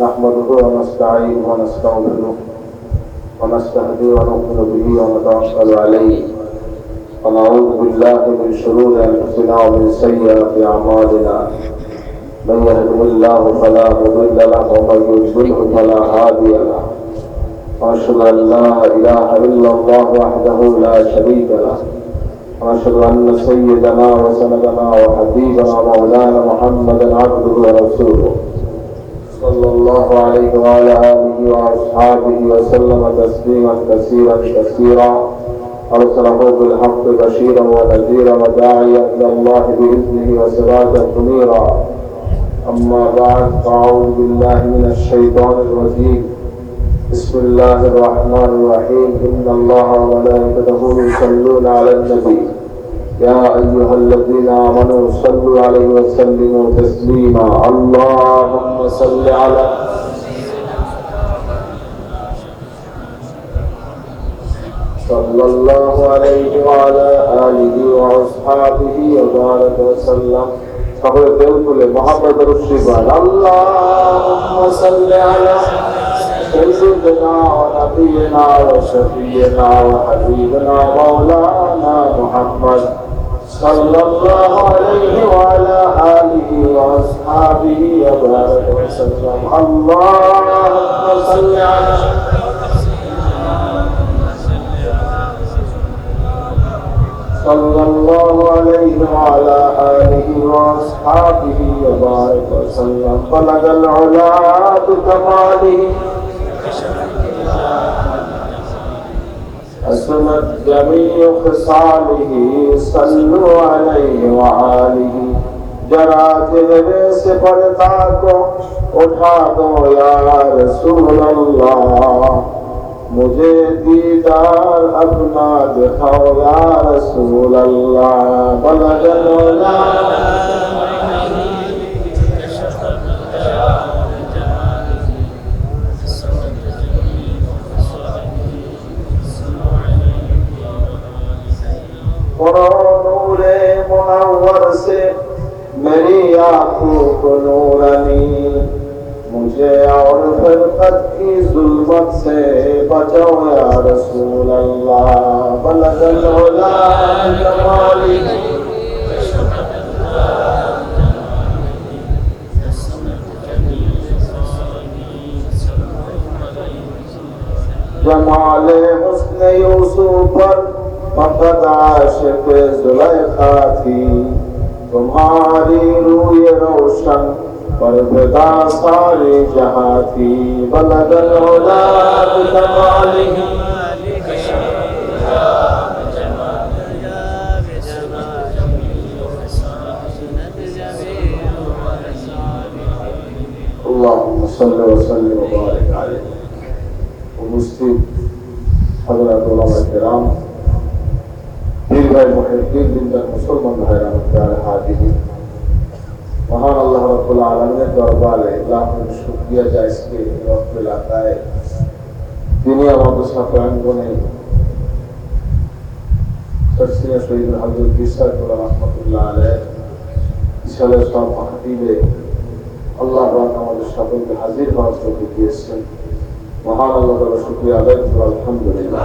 نحمده ونستعينه ونستغفره ونستهديه ونؤمن به ونتوكل عليه. ونعوذ بالله من شرور أنفسنا ومن سيئات أعمالنا. من يهده الله فلا مضل له ومن يضلله فلا هادي له. وأشهد أن لا إله إلا الله وحده لا شريك له. وأشهد أن سيدنا وسندنا وحبيبنا مولانا محمدا عبده ورسوله. صلى الله عليه وعلى آله وأصحابه وسلم تسليما كثيرا كثيرا. ارسله بالحق بشيرا ونذيرا وداعيا إلى الله بإذنه وسراجا منيرا. أما بعد فأعوذ بالله من الشيطان الرجيم. بسم الله الرحمن الرحيم. إن الله وملائكته يصلون على النبي. يا أيها الذين آمنوا صلوا عليه وسلموا تسليما. اللهم صل على صلى الله عليه وعلى آله وأصحابه وبارك وسلم. فقد يقول لمحمد رشيد اللهم صل على سيدنا ونبينا وشفينا وحبيبنا مولانا محمد صلى الله عليه وعلى آله وأصحابه وبارك وسلم. اللهم صل على صلى الله عليه وعلى آله وأصحابه وبارك وسلم. بلغ العلا بكماله. أسمت جميع خصاله صلوا عليه وآله. جرا چہرے سے کو اٹھا دو یا رسول اللہ. مجھے دیدار اپنا دکھاؤ یا رسول اللہ. بلغ اللہ منور سے میری آنکھوں کو نورانی مجھے اور فرقت کی ظلمت سے بچاؤ یا رسول اللہ بلد العلا جمالی جمال حسن یوسف پر فقط عاشق زلیخا تھی، تمہاری روی روشن پر بدا ساری جہاں تھی بلد الہدا بکمالہ اللہ صل وسلم کرام হযরত ওলামা কেরাম পীর ভাই মুহিদ্দিন দিনদার মুসলমান ভাইরা আমার হাজিরি মহান আল্লাহ রাব্বুল আলামিনের দরবারে লাখের শুকরিয়া জায়েজকে রব এলাকায় তিনি আমাদের সাথে আঙ্গনে তফসিরে শহীদ হযরত বিশাল কোরআন রহমাতুল্লাহ আলাইহি ইসালে সব মাহদিবে আল্লাহ পাক আমাদের সকলকে হাজির হওয়ার তৌফিক দিয়েছেন মহান আল্লাহ তাআলা শুকরিয়া আদায় করব আলহামদুলিল্লাহ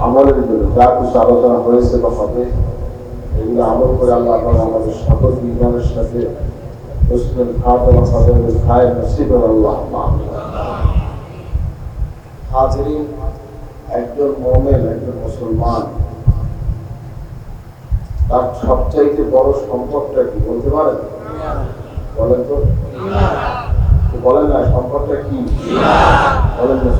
আমলের জন্য যা কিছু আলোচনা হয়েছে বা হবে এগুলো আমল করে আল্লাহ তাআলা আমাদের সকল ইমানের সাথে মুসলিম খাতমা খাতমের খায় নসিব আল্লাহ হাজিরিন একজন মোমেন একজন মুসলমান। তার সবচাইতে বড় সম্পদটা কি বলতে পারেন? বলেন তো। বলেন না সম্পদটা কি? বলেন না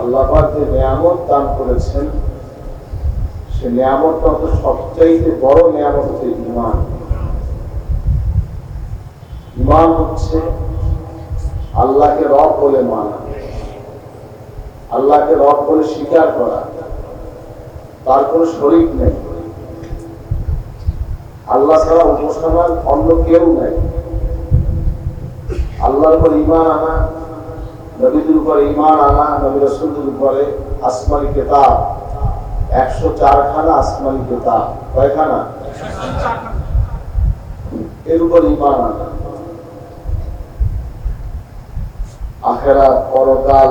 আল্লাহ যে নিয়ামত দান করেছেন, সে নিয়ামতটা হচ্ছে সবচাইতে বড় নিয়ামত হচ্ছে ইমান ইমান হচ্ছে আল্লাহকে রব বলে মানা, আল্লাহকে রব বলে স্বীকার করা। তার কোনো শরিক নেই। আল্লাহ ছাড়া উপাসনার অন্য কেউ নেই। আল্লাহর পর ইমান আনা নবীদের উপরে ইমান আনা নবী রসুলদের উপরে আসমানি কেতাব। একশো চারখানা আসমানি কেতাব। কয়খানা? এর উপর ইমান আনা। আখেরা পরকাল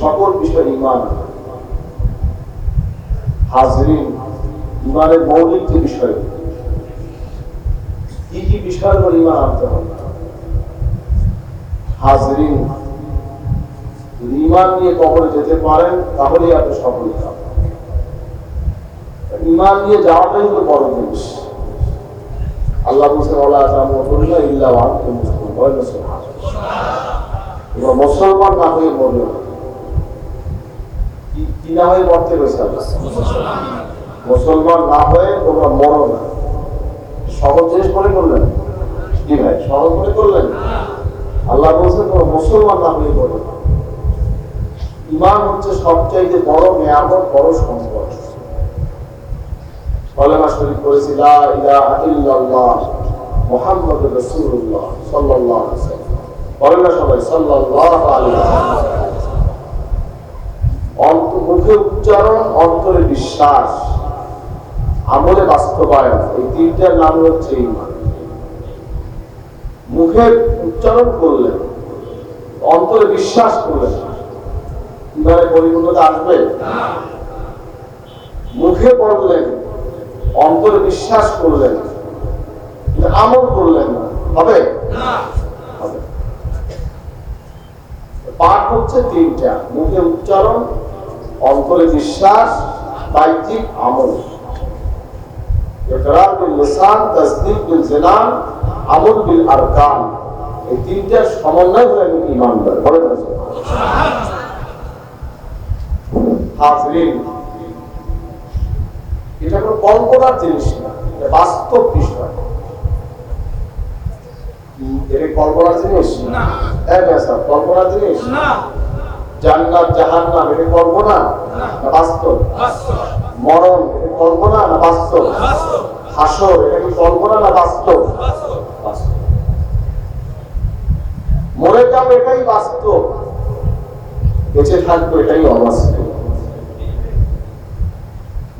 সকল বিষয় ইমান হাজরিন ইমানের মৌলিক যে বিষয় উপর ইমান আনতে হবে। হাজরিন, যদি ইমান নিয়ে কবরে যেতে পারেন, তাহলেই আপনি সফল ইমান নিয়ে যাওয়াটাই হলো বড় জিনিস। আল্লাহ মুসলিমুন। মুসলমান না হয়ে মরবে। কি- না হয়ে মরতে হয়েছে মুসলমান না হয়ে তোমরা মরো না। সহজ জিনিস মনে করলেন? ভাই? মনে করলেন? আল্লাহ মুসলমান না ইমান হচ্ছে সবচাইতে বড় বড় সম্পদ। কলেমা শরীফ করেছি, লা বলেন না সবাই আলাইহি অন্ত, মুখে উচ্চারণ, অন্তরে বিশ্বাস। আমলে বাস্তবায়ন, এই তিনটার নাম হচ্ছে ইমান। মুখে উচ্চারণ করলেন, অন্তরে বিশ্বাস করলেন ইমানের পরিপূর্ণতা আসবে। মুখে পড়লেন, অন্তরে বিশ্বাস করলেন আমল করলেন হবে? হবে। পাঠ হচ্ছে তিনটা, মুখে উচ্চারণ, অন্তরে বিশ্বাস, বাহ্যিক আমল। ইকরার বিল লিসান, তাসদীক বিল জিনান আমল বিল আরকান। এই তিনটার সমন্বয় হয়ে আমি ইমানদার বলে হাজরিন এটা কোনো কল্পনার জিনিস না এটা বাস্তব বিষয়। এটা কল্পনার জিনিস? না। হ্যাঁ কল্পনার জিনিস। না। জান্নাত জাহান্নাম এটা কল্পনা? না। বাস্তব। মরণ এটা কল্পনা না বাস্তব? বাস্তব। হাসর এটা কি কল্পনা না বাস্তব। বাস্তব। মরে এটাই বাস্তব। বেঁচে থাকব, এটাই অবাস্তব।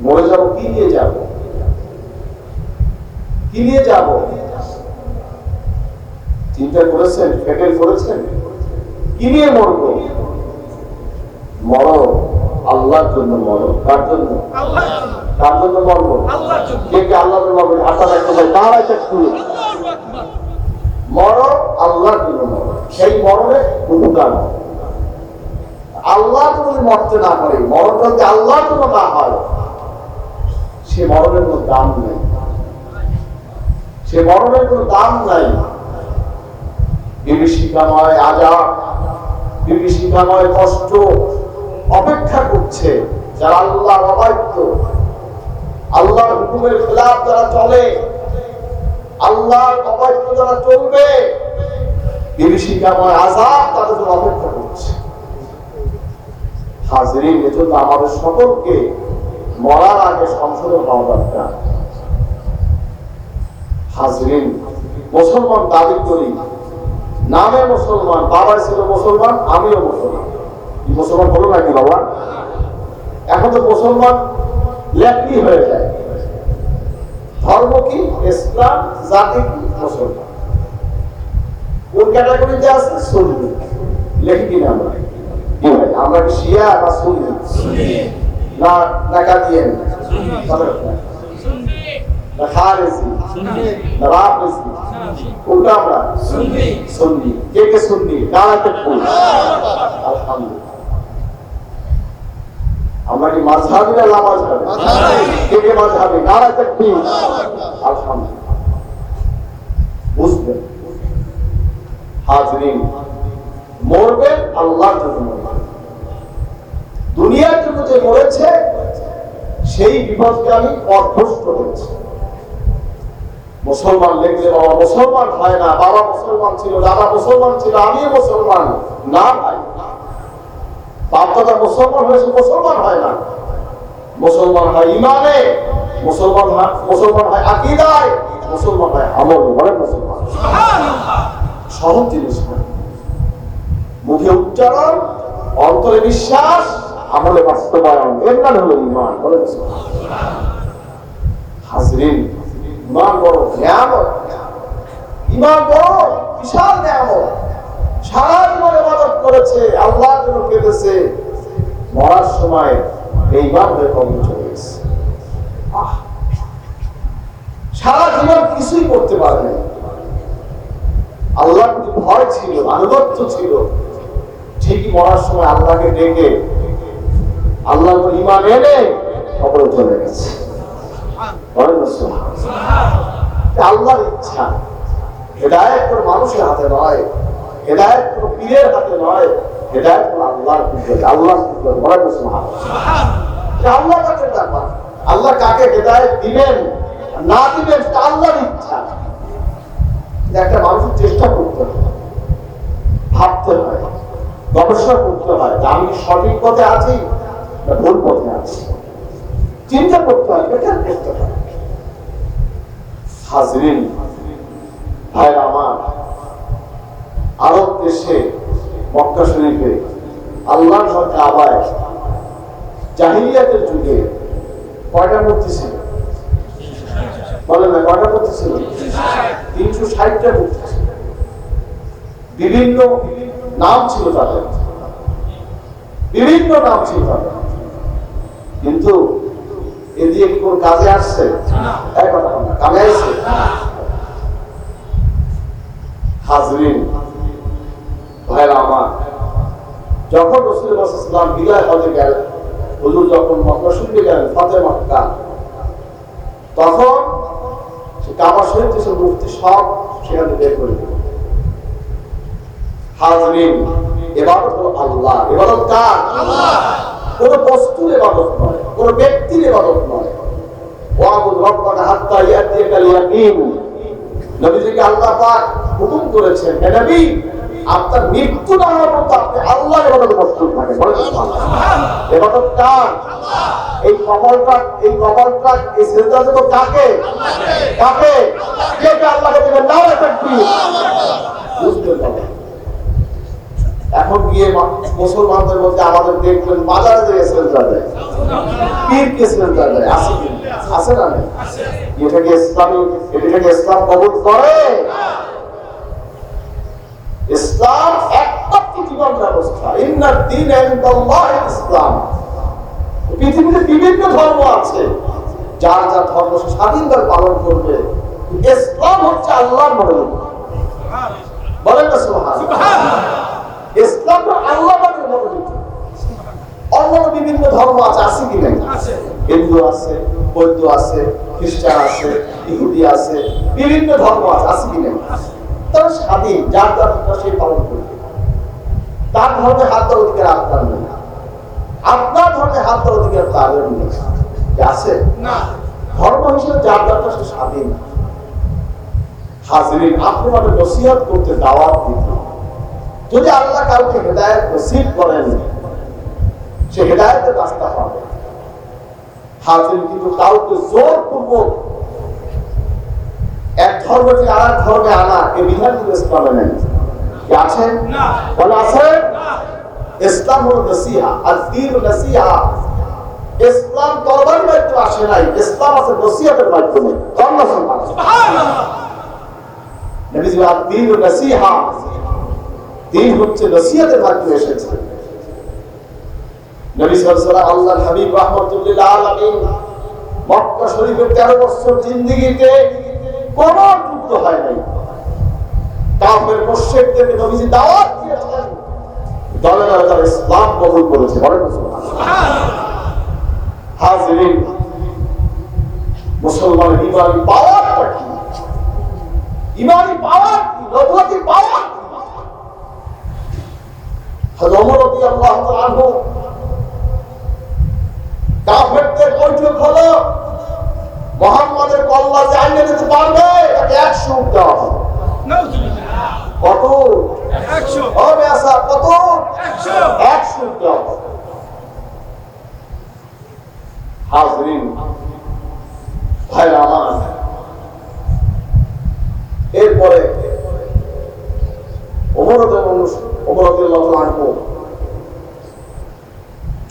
মরে যাব কি নিয়ে যাব? কি নিয়ে যাব? চিন্তা করেছেন? ফেটেল করেছেন? কি নিয়ে মরবো? মরো আল্লাহর জন্য মরো কার জন্য? আল্লাহর কার জন্য জন্য কে কে আল্লাহর জন্য মরবে? হাতটা দেখতে চাই তার একটা খুলে আল্লাহু মরণ আল্লাহর জন্য সেই মরণে উপকার আল্লাহ যদি মরতে না পারে। মরণ যদি আল্লাহর জন্য না হয়। সে মরণের কোনো দাম নেই। সে মরণের কোনো দাম নাই। বিভীষিকাময় আজাব বিভীষিকাময় কষ্ট অপেক্ষা করছে। যারা আল্লাহ অবাধ্য। আল্লাহর হুকুমের খেলাফ যারা চলে, আল্লাহর অবাধ্য যারা চলবে আমাদের মুসলমান নামে মুসলমান বাবা ছিল মুসলমান, আমিও মুসলমান। মুসলমান হলো নাকি বাবা? এখন তো মুসলমান লেখনি হয়ে যায়। ধর্ম কি? ইসলাম জাতি কি? মুসলমান। কোন ক্যাটাগরিতে আছে? সুন্নি। লেখি কিনা আমরা? আমরা কি শিয়া না সুন্নি? না নাকাদিয়েন না খারেজি? না রাফেজি? কোনটা আমরা? সুন্নি। সুন্নি। কে কে সুন্নি? কারা তকবীর আলহামদুলিল্লাহ। আমরা কি মাযহাবি না লা মাযহাবি কে কে মাযহাবি কারা তকবীর আলহামদুলিল্লাহ। বুঝবেন হাজরিন। মরবেন আল্লাহর জন্য দুনিয়ার জন্য যে মরেছে সেই বিপদকে আমি পথভ্রষ্ট হয়েছে মুসলমান লেগলে বাবা মুসলমান হয় না। বাবা মুসলমান ছিল দাদা মুসলমান ছিল আমিও মুসলমান। না ভাই বাপ দাদা মুসলমান হয়েছে, মুসলমান হয় না। মুসলমান হয় ইমানে, মুসলমান মুসলমান হয় আকিদায়, মুসলমান হয় আমল বলে মুসলমান। সহজ জিনিস মুখে উচ্চারণ, অন্তরে বিশ্বাস, আমলে বাস্তবায়ন। এর নাম হলো ইমান বলে হাজরিন, ইমান বড় নিয়ামত। ইমান বড় বিশাল নিয়ামত। সারা জীবন সময় এই ইমান হয়ে কবর চলে গেছে। ঠিকই মরার সময় আল্লাহকে ডেকে আল্লাহর ইমান এনে কবরে চলে গেছে। আল্লাহর ইচ্ছা কোনো মানুষের হাতে নয়। হেদায়ত কোনো পীরের হাতে নয় হেদায়ত কোনো আল্লাহর কুদরত আল্লাহর কুদরত বলেন না সুবহানাল্লাহ। কাছে ব্যাপার আল্লাহ কাকে হেদায়ত দিবেন না দিবেন সেটা আল্লাহর ইচ্ছা। একটা মানুষের চেষ্টা করতে হয় ভাবতে হয় গবেষণা করতে হয় যে আমি সঠিক পথে আছি না ভুল পথে আছি। চিন্তা করতে হয় বেকার করতে হয় হাজরিন ভাই আমার আরব দেশে মক্কা শরীফে আল্লাহ কাবায় জাহিলিয়াতের যুগে কয়টা মূর্তি ছিল? বলেন না কয়টা মূর্তি ছিল? তিনশো ষাটটা মূর্তি ছিল। বিভিন্ন নাম ছিল তাদের। বিভিন্ন নাম ছিল তাদের। কিন্তু এ দিয়ে কি কোন কাজে আসছে? এক কথা কামে আসছে? হাজরিন ভাইরা যখন রসুলাম বিদায় হজে গেলেন হুজুর যখন শুনতে গেলেন ফতে মক্কা, তখন সে শরীফ যে মুক্তি সব সেখানে বের করে হাজরিন আল্লাহ। ব্যক্তির এবাদত নয়। ওয়াবুদ রব্বাকা হাত্তা আল্লাহ পাক হুকুম করেছেন আপনার মৃত্যু না হওয়া পর্যন্ত আপনি আল্লাহর ইবাদতে প্রস্তুত থাকেন। বলেন কার? এই কপালটা এই কপালটা, এই সেজদা দেব কাকে? কাকে? কে আল্লাহকে দিবেন না তাকবীর বুঝতে পারবেন এখন গিয়ে মুসলমানদের মধ্যে আমাদের দেখবেন বাজারে যে সেজদা দেয় পীর কে সেজদা দেয় কি? আছে না এটাকে ইসলামী এটাকে ইসলাম কবুল করে? ইসলাম একমাত্র জীবন ব্যবস্থা। ইন্নার দিন ইসলাম। পৃথিবীতে বিভিন্ন ধর্ম আছে। যার যার ধর্ম সে স্বাধীনভাবে পালন করবে। ইসলাম হচ্ছে আল্লাহর মডেল। বলেন না সুবহানাল্লাহ। ইসলাম আল্লাহ পাকের মনোনীত অন্য বিভিন্ন ধর্ম আছে আছে কি নাই? আছে। হিন্দু আছে বৌদ্ধ আছে খ্রিস্টান আছে ইহুদি আছে বিভিন্ন ধর্ম আছে আছে কি নাই? তারা স্বাধীন যার যার সে পালন করবে। তার ধর্মে হাত দেওয়ার অধিকার আপনার নেই। আপনার ধর্মে হাত দেওয়ার অধিকার তাদের নেই। আছে? না। ধর্ম হিসেবে যার যারটা সে স্বাধীন। হাজিরিন আপনি মানে নসিহত করতে দাওয়াত দিতে যদি আল্লাহ কাউকে হেদায়ত নসিব করেন সে হেদায়তের রাস্তা পাবে। হাজির কিন্তু কাউকে জোর পূর্বক এক ধর্ম থেকে আর ধর্মে আনা এ বিধান কিন্তু ইসলামে নেই। আছে? বলে আছে? ইসলাম হলো নসিহা আর দিন নসিহা ইসলাম তরবারি মাধ্যমে আসে নাই। ইসলাম আছে নসিহতের মাধ্যমে। কর্ম সম্মান সুবহানাল্লাহ। নবীজি আর দিন নসিহা দিন হচ্ছে নসিহতের মাধ্যমে এসেছে। নবী সাল্লাল্লাহু আল্লাহর হাবিব রাহমাতুল্লিল আলামিন মক্কা শরীফের 13 বছর জিন্দেগিতে কোনো যুদ্ধ হয় নাই। কাফের মুশরিকদেরকে নবীজি দাওয়াত দিয়েছেন দলে ইসলাম কবুল করেছে মুসলমানের ইমানি পাওয়ারটা কি? ইমানি পাওয়ার কি? নবুয়তি পাওয়ার কাফেরদের বৈঠক হলো। মোহাম্মদের কল্লা যে আইনে দিতে পারবে তাকে একশো উঠ দেওয়া হবে কত? হবে আসা কত? একশো। একশো উঠ দেওয়া হবে। হাজরিন ভাই আমার। এরপরে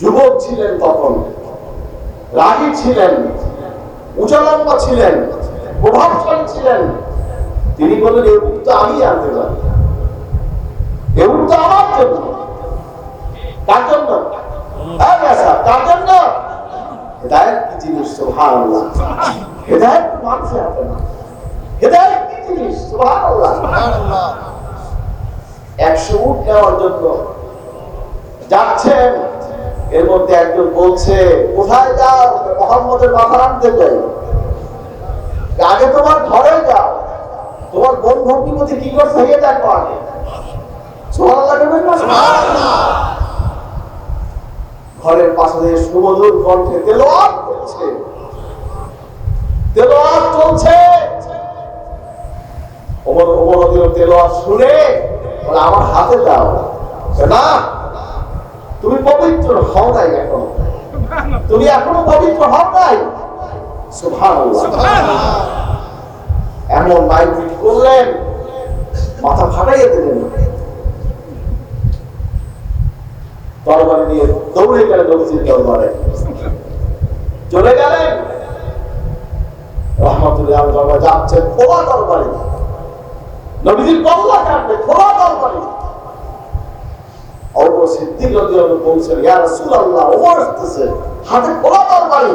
যুবক ছিলেন তখন রাগী ছিলেন। ছিলেন, প্রভাবশালী ছিলেন। তিনি বললেন এই উঠটা আমি আনতে পারি। এই উঠটা আমার জন্য। কার জন্য? কার জন্য? নেওয়ার জন্য যাচ্ছেন। এর মধ্যে একজন বলছে, কোথায় যাও? মোহাম্মদের মাথা আনতে যাই। আগে তোমার ঘরে যাও তোমার বোন ভগ্নিপতি কি করছে? হয়ে দেখো আগে? ঘরের পাশে সুমধুর কণ্ঠে তেলোয়াত করছে। তেলোয়াত চলছে। ওমর ওমর তেলোয়াত শুনে বলে, আমার হাতে দাও। না, তুমি পবিত্র হও নাই এখন। তুমি এখনও পবিত্র হও নাই? এমন মাইক করলেন, মাথা ফাটাইয়ে দিলেন। তরবারি নিয়ে দৌড়ে গেলেন নবীজির দরবারে। চলে গেলেন। রহমতুল্লাহ দরবার দরবারি। নবীজির কল্লা দরবারি। অল্প সিদ্দিক বলছেন, ইয়া রাসূলুল্লাহ ওমর হাতে খোলা দরবারি।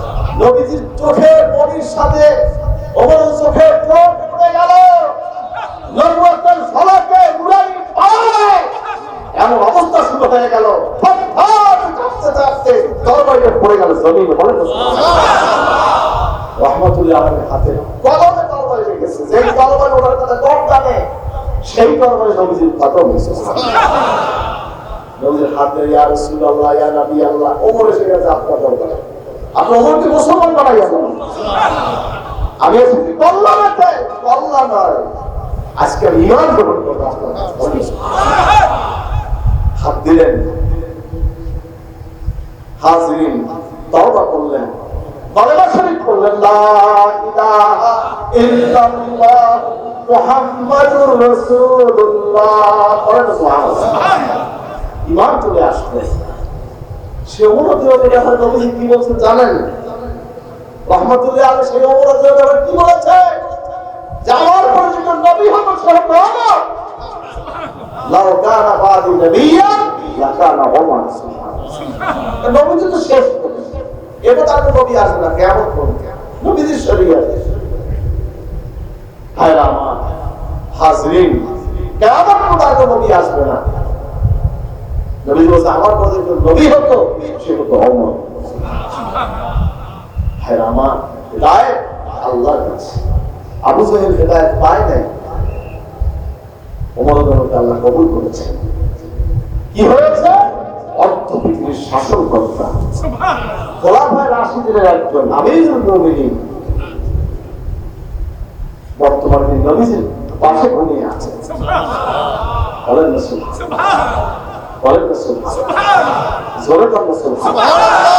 নবীজির চোখের মনির সাথে ওমরের চোখের চোখ পড়ে গেল। নবুয়তের ঝলকে উড়ানি পায় এমন অবস্থা শুরু হয়ে গেল। কাঁপতে কাঁপতে তরবারিতে পড়ে গেল জমিনে বলে রহমতুল্লাহ হাতে কলমে তরবারি লেগেছে যেই তরবারি ওনার কথা কম জানে সেই তরবারি নবীজির খতম হয়েছে নবীজির হাতে, ইয়া রাসূলুল্লাহ, ইয়া নবী আল্লাহ, ওমর এসে গেছে আপনার দরবারে। আপনি ওমরকে মুসলমান বানাইয়া দেন। আমি এসেছি কল্যাণেতে কল্যাণ নয়। আজকে আমি ইমান গ্রহণ করব। হাত দিলেন। হাজরিন, তওবা করলেন। কলেমা শরীফ করলেন লা ইলাহা ইল্লাল্লাহ মুহাম্মাদুর রাসূলুল্লাহ। পড়েন সুবহানাল্লাহ। ইমান চলে আসবে। সে হতে ব্যাপারে কি বলছেন জানেন? রহমতুল্লাহ আলী সেই ব্যাপারে কি বলেছে? যে আমার পরে যখন নবী তো শেষ নবী। আসবে না, কেমন করবে নবীজির শরীয়ত। হায় রামা হাজরিন, কেমন তার নবী আসবে না? নবী বলছে আমার পরে যখন নবী হতো? সে হতো অমর হায় রামা হেদায়েত আল্লাহর কাছে। আবু জাহেল হেদায়েত পায় নাই। ওমর আল্লাহ কবুল করেছেন। কি হয়েছে? অর্থনীতির শাসনকর্তা। খোলাফায় রাশিদের একজন আমিরুল মুমিনিন। বর্তমানে নবীজির পাশে ঘুমিয়ে আছেন। বলেন না বলেন না সুবহান জোরে কর না সুবহান